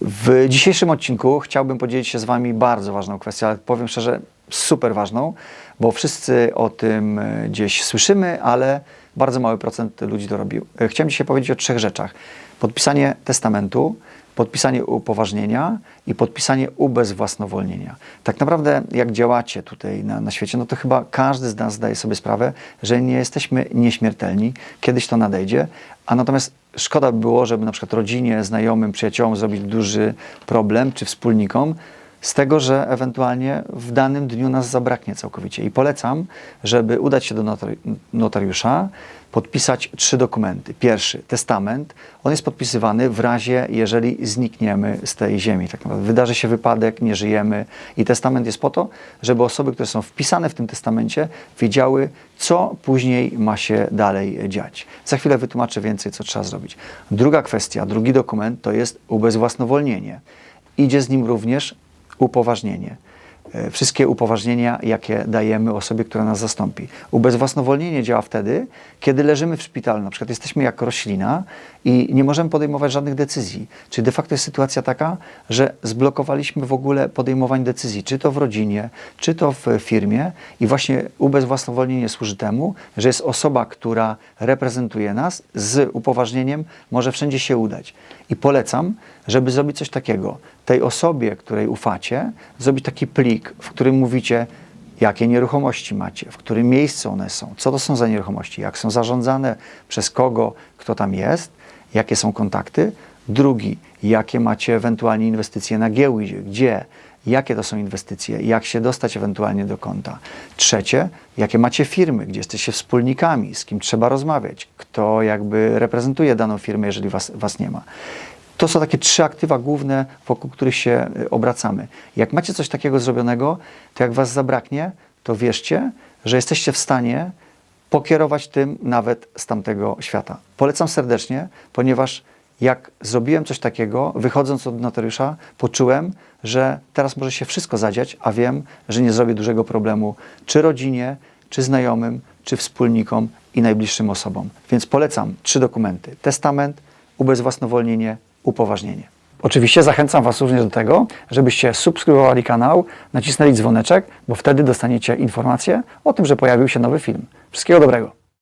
W dzisiejszym odcinku chciałbym podzielić się z Wami bardzo ważną kwestią, ale powiem szczerze, super ważną, bo wszyscy o tym e, gdzieś słyszymy, ale bardzo mały procent ludzi to robił. E, Chciałem dzisiaj powiedzieć o trzech rzeczach. Podpisanie testamentu, podpisanie upoważnienia i podpisanie ubezwłasnowolnienia. Tak naprawdę jak działacie tutaj na, na świecie, no to chyba każdy z nas zdaje sobie sprawę, że nie jesteśmy nieśmiertelni. Kiedyś to nadejdzie, a natomiast szkoda by było, żeby na przykład rodzinie, znajomym, przyjaciołom zrobić duży problem, czy wspólnikom, z tego, że ewentualnie w danym dniu nas zabraknie całkowicie. I polecam, żeby udać się do notari- notariusza, podpisać trzy dokumenty. Pierwszy, testament. On jest podpisywany w razie, jeżeli znikniemy z tej ziemi. Tak naprawdę wydarzy się wypadek, nie żyjemy. I testament jest po to, żeby osoby, które są wpisane w tym testamencie, wiedziały, co później ma się dalej dziać. Za chwilę wytłumaczę więcej, co trzeba zrobić. Druga kwestia, drugi dokument to jest ubezwłasnowolnienie. Idzie z nim również upoważnienie. E, Wszystkie upoważnienia, jakie dajemy osobie, która nas zastąpi. Ubezwłasnowolnienie działa wtedy, kiedy leżymy w szpitalu, na przykład jesteśmy jak roślina i nie możemy podejmować żadnych decyzji. Czyli de facto jest sytuacja taka, że zblokowaliśmy w ogóle podejmowanie decyzji, czy to w rodzinie, czy to w firmie i właśnie ubezwłasnowolnienie służy temu, że jest osoba, która reprezentuje nas z upoważnieniem, może wszędzie się udać. I polecam, żeby zrobić coś takiego. Tej osobie, której ufacie, zrobić taki plik, w którym mówicie, jakie nieruchomości macie, w którym miejscu one są, co to są za nieruchomości, jak są zarządzane, przez kogo, kto tam jest, jakie są kontakty. Drugi, jakie macie ewentualnie inwestycje na giełdzie, gdzie, jakie to są inwestycje, jak się dostać ewentualnie do konta. Trzecie, jakie macie firmy, gdzie jesteście wspólnikami, z kim trzeba rozmawiać, kto jakby reprezentuje daną firmę, jeżeli was, was nie ma. To są takie trzy aktywa główne, wokół których się y, obracamy. Jak macie coś takiego zrobionego, to jak was zabraknie, to wierzcie, że jesteście w stanie pokierować tym nawet z tamtego świata. Polecam serdecznie, ponieważ jak zrobiłem coś takiego, wychodząc od notariusza, poczułem, że teraz może się wszystko zadziać, a wiem, że nie zrobię dużego problemu czy rodzinie, czy znajomym, czy wspólnikom i najbliższym osobom. Więc polecam trzy dokumenty: testament, ubezwłasnowolnienie, upoważnienie. Oczywiście zachęcam Was również do tego, żebyście subskrybowali kanał, nacisnęli dzwoneczek, bo wtedy dostaniecie informację o tym, że pojawił się nowy film. Wszystkiego dobrego.